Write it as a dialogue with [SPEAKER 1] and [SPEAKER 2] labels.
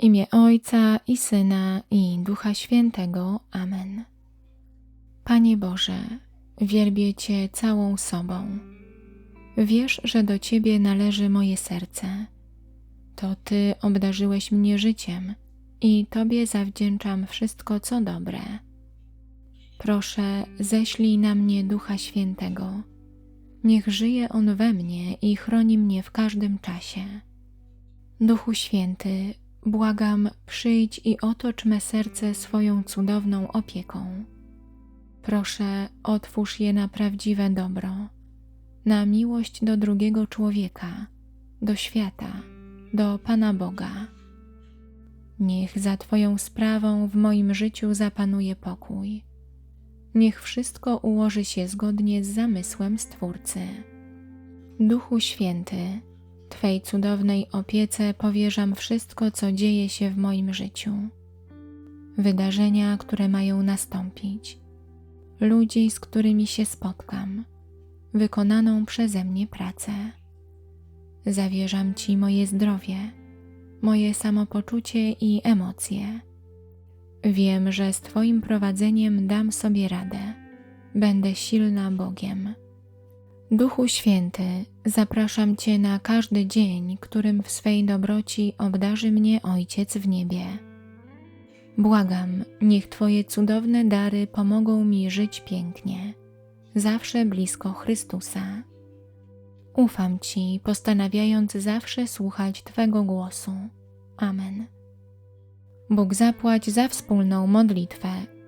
[SPEAKER 1] imię Ojca i Syna i Ducha Świętego. Amen. Panie Boże, wielbię Cię całą sobą. Wiesz, że do Ciebie należy moje serce. To Ty obdarzyłeś mnie życiem i Tobie zawdzięczam wszystko, co dobre. Proszę, ześlij na mnie Ducha Świętego. Niech żyje On we mnie i chroni mnie w każdym czasie. Duchu Święty, błagam, przyjdź i otocz me serce swoją cudowną opieką. Proszę, otwórz je na prawdziwe dobro, na miłość do drugiego człowieka, do świata, do Pana Boga. Niech za Twoją sprawą w moim życiu zapanuje pokój. Niech wszystko ułoży się zgodnie z zamysłem Stwórcy. Duchu Święty, Twej cudownej opiece powierzam wszystko, co dzieje się w moim życiu. Wydarzenia, które mają nastąpić, ludzi, z którymi się spotkam, wykonaną przeze mnie pracę. Zawierzam Ci moje zdrowie, moje samopoczucie i emocje. Wiem, że z Twoim prowadzeniem dam sobie radę. Będę silna Bogiem. Duchu Święty, zapraszam Cię na każdy dzień, którym w swej dobroci obdarzy mnie Ojciec w niebie. Błagam, niech Twoje cudowne dary pomogą mi żyć pięknie, zawsze blisko Chrystusa. Ufam Ci, postanawiając zawsze słuchać Twego głosu. Amen. Bóg zapłać za wspólną modlitwę.